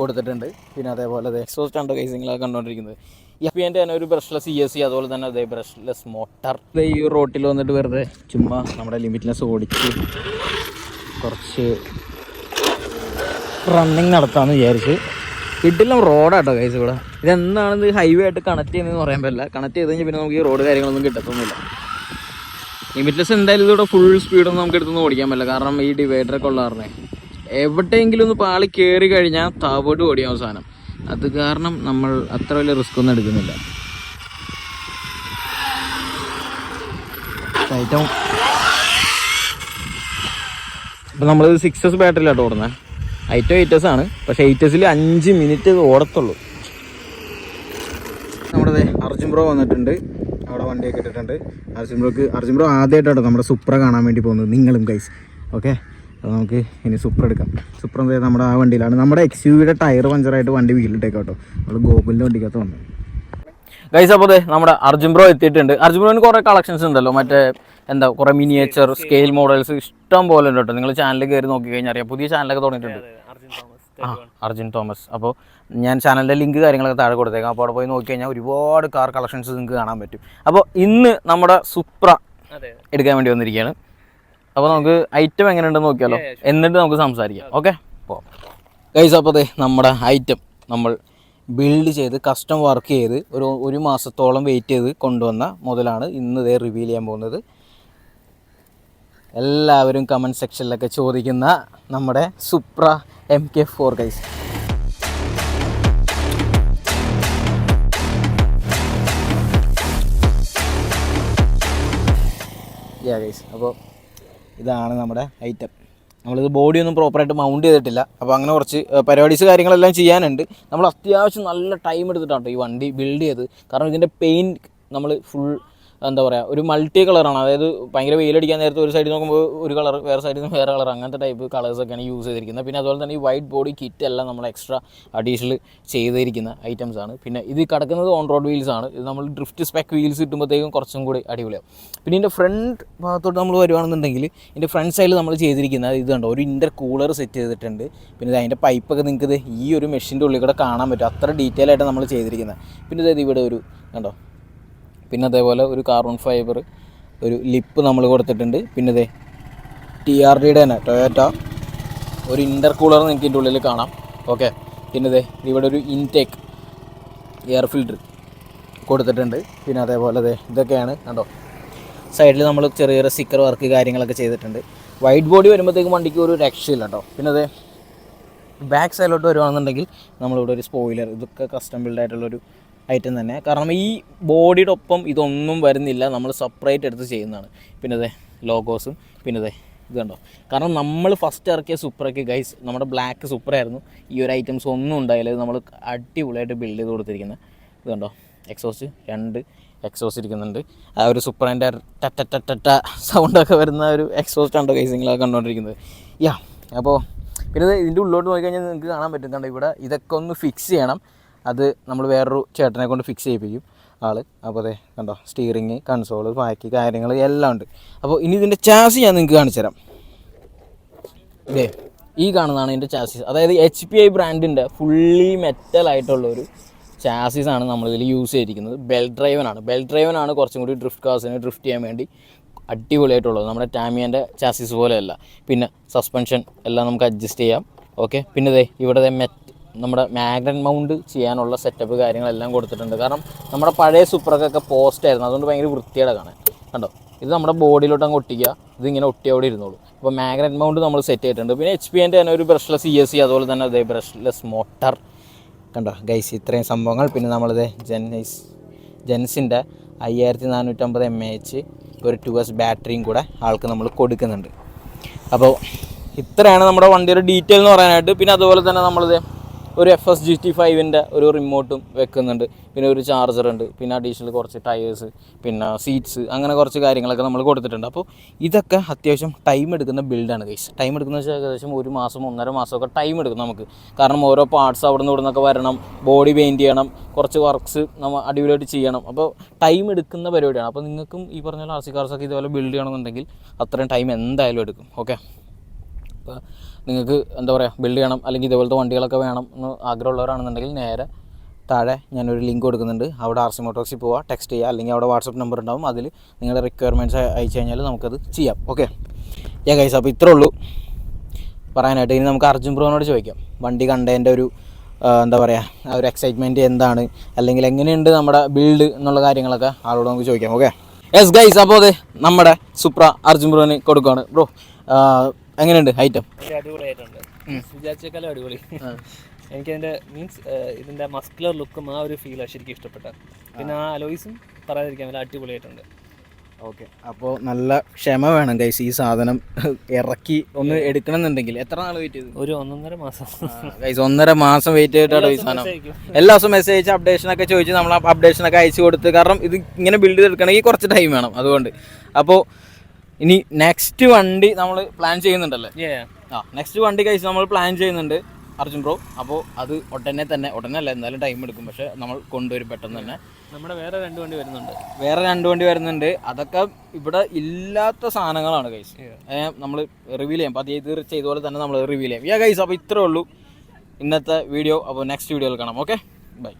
കൊടുത്തിട്ടുണ്ട്. പിന്നെ അതേപോലെ അത് എക്സോസ്റ്റ് ആണ് കേസിങ്ങളൊക്കെ കണ്ടുകൊണ്ടിരിക്കുന്നത് ഇപ്പം എന്റെ തന്നെ ഒരു ബ്രഷ്ലെസ് ഇ എസ് സി അതുപോലെ തന്നെ അതേ ബ്രഷ്ലെസ് മോട്ടർ ഈ റോട്ടിൽ വന്നിട്ട് വെറുതെ ചുമ്മാ നമ്മുടെ ലിമിറ്റ്ലെസ് ഓടിച്ച് കുറച്ച് റണ്ണിങ് നടത്താമെന്ന് വിചാരിച്ച് കിട്ടില്ല റോഡാട്ടോ കൈസ് ഇവിടെ. ഇതെന്താണ് ഇത് ഹൈവേ ആയിട്ട് കണക്ട് ചെയ്യുന്നതെന്ന് പറയാൻ പറ്റില്ല. കണക്ട് ചെയ്ത് കഴിഞ്ഞാൽ പിന്നെ നമുക്ക് ഈ റോഡ് കാര്യങ്ങളൊന്നും കിട്ടത്തൊന്നുമില്ല. ലിമിറ്റ്ലെസ് എന്തായാലും ഇതിവിടെ ഫുൾ സ്പീഡൊന്നും നമുക്ക് എടുത്തൊന്നും ഓടിക്കാൻ പറ്റില്ല. കാരണം ഈ ഡിവൈഡറൊക്കെ ഉള്ള കാരണം എവിടെയെങ്കിലും ഒന്ന് പാളി കയറി കഴിഞ്ഞാൽ താവോട്ട് ഓടിയ അവസാനം. അത് കാരണം നമ്മൾ അത്ര വലിയ റിസ്ക് ഒന്നും എടുക്കുന്നില്ല. ഐറ്റം ഇപ്പം നമ്മൾ എസ് ബാറ്ററിയിലാട്ടോ ഓടുന്നത് ഐറ്റോ എയ്റ്റ് എസ് ആണ്. പക്ഷേ എയ്റ്റ് എസിൽ അഞ്ച് മിനിറ്റ് ഓടത്തുള്ളൂ. നമ്മുടെ അർജുൻ ബ്രോ വന്നിട്ടുണ്ട്. അവിടെ വണ്ടിയൊക്കെ ഇട്ടിട്ടുണ്ട്. അർജുൻ ബ്രോക്ക് അർജുൻ ബ്രോ ആദ്യമായിട്ടാണ് നമ്മുടെ സുപ്ര കാണാൻ വേണ്ടി പോകുന്നത്. നിങ്ങളും ഗൈസ് ഓക്കെ അപ്പോൾ നമുക്ക് ഇനി സൂപ്പർ എടുക്കാം. സുപ്ര എന്താ നമ്മുടെ ആ വണ്ടിയിലാണ്. നമ്മുടെ എക്സ് യുവിയുടെ ടയർ പഞ്ചറായിട്ട് വണ്ടി വീട്ടിലിട്ടേക്കാം കേട്ടോ. നമ്മൾ ഗോകുലിന്റെ വണ്ടിക്കകത്ത് വന്നു. ഗൈസ് അപ്പോൾ അതെ നമ്മുടെ അർജുൻ ബ്രോ എത്തിയിട്ടുണ്ട്. അർജുൻ ബ്രോന് കുറേ കളക്ഷൻസ് ഉണ്ടല്ലോ. മറ്റേ എന്താ കുറേ മിനിയേച്ചർ സ്കെയിൽ മോഡൽസ് ഇഷ്ടം പോലെ ഉണ്ട് കേട്ടോ. നിങ്ങൾ ചാനലിൽ കയറി നോക്കി കഴിഞ്ഞാൽ അറിയാം. പുതിയ ചാനലൊക്കെ തുടങ്ങിയിട്ടുണ്ട്. ആ അർജുൻ തോമസ്. അപ്പോൾ ഞാൻ ചാനലിന്റെ ലിങ്ക് കാര്യങ്ങളൊക്കെ താഴെ കൊടുത്തേക്കാം. അപ്പോൾ അവിടെ പോയി നോക്കി കഴിഞ്ഞാൽ ഒരുപാട് കാർ കളക്ഷൻസ് നിങ്ങൾക്ക് കാണാൻ പറ്റും. അപ്പോൾ ഇന്ന് നമ്മുടെ സുപ്ര എടുക്കാൻ വേണ്ടി വന്നിരിക്കുകയാണ്. അപ്പോൾ നമുക്ക് ഐറ്റം എങ്ങനെ ഉണ്ടെന്ന് നോക്കിയാലോ എന്നിട്ട് നമുക്ക് സംസാരിക്കാം. ഓക്കെ ഗൈസ് അപ്പോൾ അതെ നമ്മുടെ ഐറ്റം നമ്മൾ ബിൽഡ് ചെയ്ത് കസ്റ്റം വർക്ക് ചെയ്ത് ഒരു ഒരു മാസത്തോളം വെയിറ്റ് ചെയ്ത് കൊണ്ടുവന്ന മുതലാണ് ഇന്ന് ഇതേ റിവീൽ ചെയ്യാൻ പോകുന്നത്. എല്ലാവരും കമന്റ് സെക്ഷനിലൊക്കെ ചോദിക്കുന്ന നമ്മുടെ Supra M K four guys yeah guys അപ്പോൾ ഇതാണ് നമ്മുടെ ഐറ്റം നമ്മളിത് ബോഡി ഒന്നും പ്രോപ്പറായിട്ട് മൗണ്ട് ചെയ്തിട്ടില്ല. അപ്പോൾ അങ്ങനെ കുറച്ച് പരിപാടീസ് കാര്യങ്ങളെല്ലാം ചെയ്യാനുണ്ട്. നമ്മൾ അത്യാവശ്യം നല്ല ടൈം എടുത്തിട്ടാണ് ഈ വണ്ടി ബിൽഡ് ചെയ്ത്. കാരണം ഇതിന്റെ പെയിന്റ് നമ്മൾ ഫുൾ എന്താ പറയുക ഒരു മൾട്ടി കളറാണ് അതായത് ഭയങ്കര വെയിലടിക്കാൻ നേരത്തെ ഒരു സൈഡിൽ നോക്കുമ്പോൾ ഒരു കളർ വേറെ സൈഡിൽ നിന്ന് വേറെ കളർ അങ്ങനത്തെ ടൈപ്പ് കളേഴ്സൊക്കെയാണ് യൂസ് ചെയ്തിരിക്കുന്നത്. പിന്നെ അതുപോലെ തന്നെ ഈ വൈറ്റ് ബോഡി കിറ്റ് എല്ലാം നമ്മൾ എക്സ്ട്രാ അഡീഷണൽ ചെയ്തിരിക്കുന്ന ഐറ്റംസ് ആണ്. പിന്നെ ഇത് കിടക്കുന്നത് ഓൺ റോഡ് വീൽസ് ആണ്. ഇത് നമ്മൾ ഡ്രിഫ്റ്റ് സ്പെക് വീൽസ് കിട്ടുമ്പോഴത്തേക്കും കുറച്ചും കൂടി അടിപൊളിയാവും. പിന്നെ ഇതിന്റെ ഫ്രണ്ട് ഭാഗത്തോട്ട് നമ്മൾ വരുവാണെന്നുണ്ടെങ്കിൽ ഇതിന്റെ ഫ്രണ്ട് സൈഡിൽ നമ്മൾ ചെയ്തിരിക്കുന്ന ഇത് കണ്ടോ ഒരു ഇന്റർ കൂളർ സെറ്റ് ചെയ്തിട്ടുണ്ട്. പിന്നെ അതിന്റെ പൈപ്പൊക്കെ നിങ്ങൾക്ക് ഈ ഒരു മെഷീന്റെ ഉള്ളിൽ കൂടെ കാണാൻ പറ്റും. അത്ര ഡീറ്റെയിൽ ആയിട്ട് നമ്മൾ ചെയ്തിരിക്കുന്നത്. പിന്നെ ഇത് ഇവിടെ ഒരു കണ്ടോ? പിന്നെ അതേപോലെ ഒരു കാർബൺ ഫൈബർ ഒരു ലിപ്പ് നമ്മൾ കൊടുത്തിട്ടുണ്ട്. പിന്നെ ഇതേ ടി ആർ ഡിയുടെ തന്നെ ടൊയോറ്റ ഒരു ഇന്റർ കൂളർ നിങ്ങൾക്ക് ഇതിന്റെ ഉള്ളിൽ കാണാം. ഓക്കെ പിന്നെ ഇതേ ഇവിടെ ഒരു ഇൻടേക്ക് എയർ ഫിൽറ്റർ കൊടുത്തിട്ടുണ്ട്. പിന്നെ അതേപോലെ അതെ ഇതൊക്കെയാണ്. കണ്ടോ? സൈഡിൽ നമ്മൾ ചെറിയ ചെറിയ സ്റ്റിക്കർ വർക്ക് കാര്യങ്ങളൊക്കെ ചെയ്തിട്ടുണ്ട്. വൈറ്റ് ബോഡി വരുമ്പോഴത്തേക്കും വണ്ടിക്ക് ഒരു രക്ഷയില്ല കേട്ടോ പിന്നെ അതെ ബാക്ക് സൈഡിലോട്ട് വരുവാണെന്നുണ്ടെങ്കിൽ നമ്മളിവിടെ ഒരു സ്പോയിലർ ഇതൊക്കെ കസ്റ്റം ബിൽഡ് ആയിട്ടുള്ളൊരു ഐറ്റം തന്നെ. കാരണം ഈ ബോഡിയുടെ ഒപ്പം ഇതൊന്നും വരുന്നില്ല. നമ്മൾ സെപ്പറേറ്റ് എടുത്ത് ചെയ്യുന്നതാണ്. പിന്നെ അതെ ലോഗോസും പിന്നെ അതെ ഇത് കണ്ടോ? കാരണം നമ്മൾ ഫസ്റ്റ് ഇറക്കിയ സൂപ്പറൊക്കെ ഗൈസ് നമ്മുടെ ബ്ലാക്ക് സൂപ്പറായിരുന്നു ഈ ഒരു ഐറ്റംസ് ഒന്നും ഉണ്ടായില്ല. നമ്മൾ അടിപൊളിയായിട്ട് ബിൽഡ് ചെയ്ത് കൊടുത്തിരിക്കുന്നത് ഇത് കണ്ടോ? എക്സോസ്റ്റ് രണ്ട് എക്സോസ് ഇരിക്കുന്നുണ്ട്. ആ ഒരു സൂപ്പറിന്റെ ടറ്റ സൗണ്ടൊക്കെ വരുന്ന ഒരു എക്സോസ്റ്റ് ഉണ്ടോ ഗൈസ് നിങ്ങളൊക്കെ കണ്ടുകൊണ്ടിരിക്കുന്നത് യാ അപ്പോൾ പിന്നെ ഇത് ഇതിന്റെ ഉള്ളോട്ട് നോക്കിക്കഴിഞ്ഞാൽ കഴിഞ്ഞാൽ നിങ്ങൾക്ക് കാണാൻ പറ്റും. കണ്ടോ ഇവിടെ ഇതൊക്കെ ഒന്ന് ഫിക്സ് ചെയ്യണം. അത് നമ്മൾ വേറൊരു ചേട്ടനെ കൊണ്ട് ഫിക്സ് ചെയ്യിപ്പിക്കും ആൾ അപ്പോൾ അതെ കണ്ടോ? സ്റ്റീറിങ് കൺസോൾ ബാക്കി കാര്യങ്ങൾ എല്ലാം ഉണ്ട്. അപ്പോൾ ഇനി ഇതിന്റെ ചാസി ഞാൻ നിങ്ങൾക്ക് കാണിച്ചു തരാം. ഇതേ ഈ കാണുന്നതാണ് ഇതിന്റെ ചാസിസ് അതായത് എച്ച് പി ഐ ബ്രാൻഡിന്റെ ഫുള്ളി മെറ്റൽ ആയിട്ടുള്ള ഒരു ചാസിസ് ആണ് നമ്മളിതിൽ യൂസ് ചെയ്തിരിക്കുന്നത്. ബെൽ ഡ്രൈവനാണ് ബെൽ ഡ്രൈവനാണ് കുറച്ചും കൂടി ഡ്രിഫ്റ്റ് കാസിന് ഡ്രിഫ്റ്റ് ചെയ്യാൻ വേണ്ടി അടിപൊളിയായിട്ടുള്ളത്. നമ്മുടെ ടാമിയന്റെ ചാസിസ് പോലെയല്ല. പിന്നെ സസ്പെൻഷൻ എല്ലാം നമുക്ക് അഡ്ജസ്റ്റ് ചെയ്യാം. ഓക്കെ പിന്നെ ദേ ഇവിടെ മെറ്റ് നമ്മുടെ മാഗ്നറ്റ് മൗണ്ട് ചെയ്യാനുള്ള സെറ്റപ്പ് കാര്യങ്ങളെല്ലാം കൊടുത്തിട്ടുണ്ട്. കാരണം നമ്മുടെ പഴയ സൂപ്പറൊക്കെ പോസ്റ്റ് ആയിരുന്നു. അതുകൊണ്ട് ഭയങ്കര വൃത്തിയുടെ കാണാൻ. കണ്ടോ? ഇത് നമ്മുടെ ബോഡിയിലോട്ട് അങ്ങ് ഒട്ടിക്കുക. ഇതിങ്ങനെ ഒട്ടി ഇരുന്നോളൂ. അപ്പോൾ മാഗ്നറ്റ് മൗണ്ട് നമ്മൾ സെറ്റ് ചെയ്തിട്ടുണ്ട്. പിന്നെ എച്ച് പി എന്റെ തന്നെ ഒരു ബ്രഷ്ലെസ് ഇ എസ് സി അതുപോലെ തന്നെ അതേ ബ്രഷ്ലെസ് മോട്ടർ കണ്ടോ? ഗൈസ് ഇത്രയും സംഭവങ്ങൾ. പിന്നെ നമ്മളിത് ജെൻസ് ജെൻസിന്റെ അയ്യായിരത്തി നാനൂറ്റമ്പത് എം എ എച്ച് ഒരു ടു എസ് ബാറ്ററിയും കൂടെ ആൾക്ക് നമ്മൾ കൊടുക്കുന്നുണ്ട്. അപ്പോൾ ഇത്രയാണ് നമ്മുടെ വണ്ടിയുടെ ഡീറ്റെയിൽ എന്ന് പറയാനായിട്ട്. പിന്നെ അതുപോലെ തന്നെ നമ്മളിത് ഒരു എഫ് എസ് ജി ടി ഫൈവിന്റെ ഒരു റിമോട്ടും വെക്കുന്നുണ്ട്. പിന്നെ ഒരു ചാർജർ ഉണ്ട്. പിന്നെ അഡീഷണൽ കുറച്ച് ടയേഴ്സ് പിന്നെ സീറ്റ്സ് അങ്ങനെ കുറച്ച് കാര്യങ്ങളൊക്കെ നമ്മൾ കൊടുത്തിട്ടുണ്ട്. അപ്പോൾ ഇതൊക്കെ അത്യാവശ്യം ടൈം എടുക്കുന്ന ബിൽഡാണ് ഗൈസ് ടൈം എടുക്കുന്ന വെച്ചാൽ ഏകദേശം ഒരു മാസം ഒന്നര മാസമൊക്കെ ടൈം എടുക്കും നമുക്ക്. കാരണം ഓരോ പാർട്സ് അവിടെ നിന്ന് ഇവിടുന്നൊക്കെ വരണം ബോഡി പെയിന്റ് ചെയ്യണം കുറച്ച് വർക്ക്സ് നമ്മൾ അടിപൊളിയായിട്ട് ചെയ്യണം. അപ്പോൾ ടൈം എടുക്കുന്ന പരിപാടിയാണ്. അപ്പോൾ നിങ്ങൾക്കും ഈ പറഞ്ഞ ആർ സി കാർസൊക്കെ ഇതുപോലെ ബിൽഡ് ചെയ്യണമെന്നുണ്ടെങ്കിൽ അത്രയും ടൈം എന്തായാലും എടുക്കും. ഓക്കെ അപ്പോൾ നിങ്ങൾക്ക് എന്താ പറയുക ബിൽഡ് ചെയ്യണം അല്ലെങ്കിൽ ഇതുപോലത്തെ വണ്ടികളൊക്കെ വേണം എന്ന് ആഗ്രഹമുള്ളവരാണെന്നുണ്ടെങ്കിൽ നേരെ താഴെ ഞാനൊരു ലിങ്ക് കൊടുക്കുന്നുണ്ട്. അവിടെ ആർ സി മോട്ടോക്സിൽ പോവുക ടെക്സ്റ്റ് ചെയ്യുക അല്ലെങ്കിൽ അവിടെ വാട്സപ്പ് നമ്പർ ഉണ്ടാവും. അതിൽ നിങ്ങളുടെ റിക്വയർമെന്റ്സ് അയച്ചു കഴിഞ്ഞാൽ നമുക്കത് ചെയ്യാം. ഓക്കെ യാ ഗൈസ് അപ്പോൾ ഇത്രേ ഉള്ളൂ. പറയാനായിട്ട് ഇനി നമുക്ക് അർജുൻ ബ്രോനോട് ചോദിക്കാം. വണ്ടി കണ്ടതിന്റെ ഒരു എന്താ പറയുക ആ ഒരു എക്സൈറ്റ്മെന്റ് എന്താണ്? അല്ലെങ്കിൽ എങ്ങനെയുണ്ട് നമ്മുടെ ബിൽഡ് എന്നുള്ള കാര്യങ്ങളൊക്കെ ആളോട് നമുക്ക് ചോദിക്കാം. ഓക്കെ എസ് ഗൈസ് അപ്പോൾ അതെ നമ്മുടെ സുപ്ര അർജുൻ ബ്രോന് കൊടുക്കുകയാണ് ബ്രോ എങ്ങനെയുണ്ട്? ഐറ്റം അടിപൊളിയായിട്ടുണ്ട്. വിചാരിച്ചേക്കാളും അടിപൊളി. എനിക്കതിന്റെ മീൻസ് ഇതിന്റെ മസ്കുലർ ലുക്കും ആ ഒരു ഫീലാണ് ശരിക്കും ഇഷ്ടപ്പെട്ടത് പിന്നെ ആ അലോയിസും പറയാതിരിക്കാൻ നല്ല അടിപൊളിയായിട്ടുണ്ട്. ഓക്കെ. അപ്പോൾ നല്ല ക്ഷമ വേണം ഗൈസ് ഈ സാധനം ഇറക്കി ഒന്ന് എടുക്കണമെന്നുണ്ടെങ്കിൽ. എത്ര നാൾ വെയിറ്റ് ചെയ്തു? ഒരു ഒന്നൊന്നര മാസം. ഗൈസ് ഒന്നര മാസം വെയിറ്റ് ചെയ്തിട്ടാണ് ഈ സാധനം. എല്ലാ ദിവസവും മെസ്സേജ് അയച്ച് അപ്ഡേഷൻ ഒക്കെ ചോദിച്ച് നമ്മൾ അപ്ഡേഷൻ ഒക്കെ അയച്ചു കൊടുത്ത്. കാരണം ഇത് ഇങ്ങനെ ബിൽഡ് ചെയ്തെടുക്കണമെങ്കിൽ കുറച്ച് ടൈം വേണം അതുകൊണ്ട്. അപ്പോൾ ഇനി നെക്സ്റ്റ് വണ്ടി നമ്മൾ പ്ലാൻ ചെയ്യുന്നുണ്ടല്ലേ. ആ നെക്സ്റ്റ് വണ്ടി കഴിച്ച് നമ്മൾ പ്ലാൻ ചെയ്യുന്നുണ്ട് അർജുൻ ബ്രോ അപ്പോൾ അത് ഉടനെ തന്നെ ഉടനെ അല്ല എന്തായാലും ടൈം എടുക്കും. പക്ഷെ നമ്മൾ കൊണ്ടുവരും പെട്ടെന്ന് തന്നെ. നമ്മുടെ വേറെ രണ്ട് വണ്ടി വരുന്നുണ്ട്. വേറെ രണ്ട് വണ്ടി വരുന്നുണ്ട്. അതൊക്കെ ഇവിടെ ഇല്ലാത്ത സാധനങ്ങളാണ് കൈസ് നമ്മൾ റിവീൽ ചെയ്യാം. പതിയെ ഇത് ചെയ്ത പോലെ തന്നെ നമ്മൾ റിവീൽ ചെയ്യാം. യാ കൈസ് അപ്പോൾ ഇത്രേ ഉള്ളൂ. ഇന്നത്തെ വീഡിയോ അപ്പോൾ നെക്സ്റ്റ് വീഡിയോയിൽ കാണാം. Okay bye